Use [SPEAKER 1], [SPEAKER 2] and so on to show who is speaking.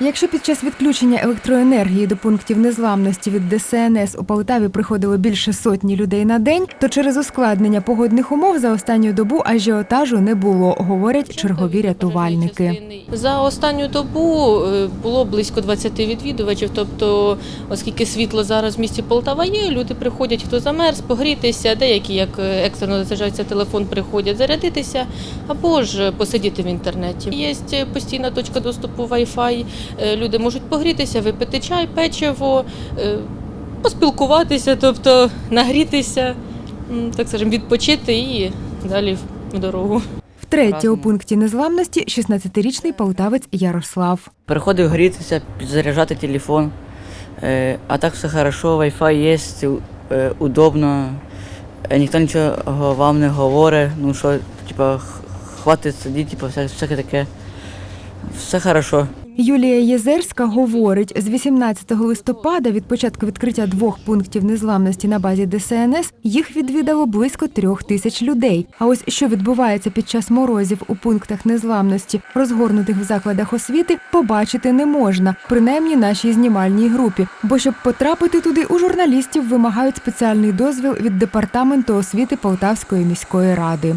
[SPEAKER 1] Якщо під час відключення електроенергії до пунктів незламності від ДСНС у Полтаві приходило більше сотні людей на день, то через ускладнення погодних умов за останню добу ажіотажу не було, говорять чергові рятувальники.
[SPEAKER 2] За останню добу е, було близько 20 відвідувачів. Тобто, оскільки світло зараз в місті Полтава є, люди приходять, хто замерз, погрітися, деякі як е, екстрено заряджається телефон, приходять зарядитися або ж посидіти в інтернеті. Є постійна точка доступу Wi-Fi. Е, Люди можуть погрітися, випити чай, печиво, е, поспілкуватися, тобто нагрітися, так скажемо, відпочити і далі в дорогу.
[SPEAKER 1] Втретє у пункті незламності 16-річний полтавець Ярослав.
[SPEAKER 3] Приходив грітися, підзаряджати телефон. Е, а так все хорошо, Wi-Fi є, удобно. Ніхто нічого вам не говорить. Ну що, типа, хватить сидіти, типа, всяке таке. Все хорошо.
[SPEAKER 1] Юлія Єзерська говорить, з 18 листопада від початку відкриття двох пунктів незламності на базі ДСНС їх відвідало близько трьох тисяч людей. А ось що відбувається під час морозів у пунктах незламності, розгорнутих в закладах освіти, побачити не можна, принаймні нашій знімальній групі. Бо щоб потрапити туди, у журналістів вимагають спеціальний дозвіл від департаменту освіти Полтавської міської ради.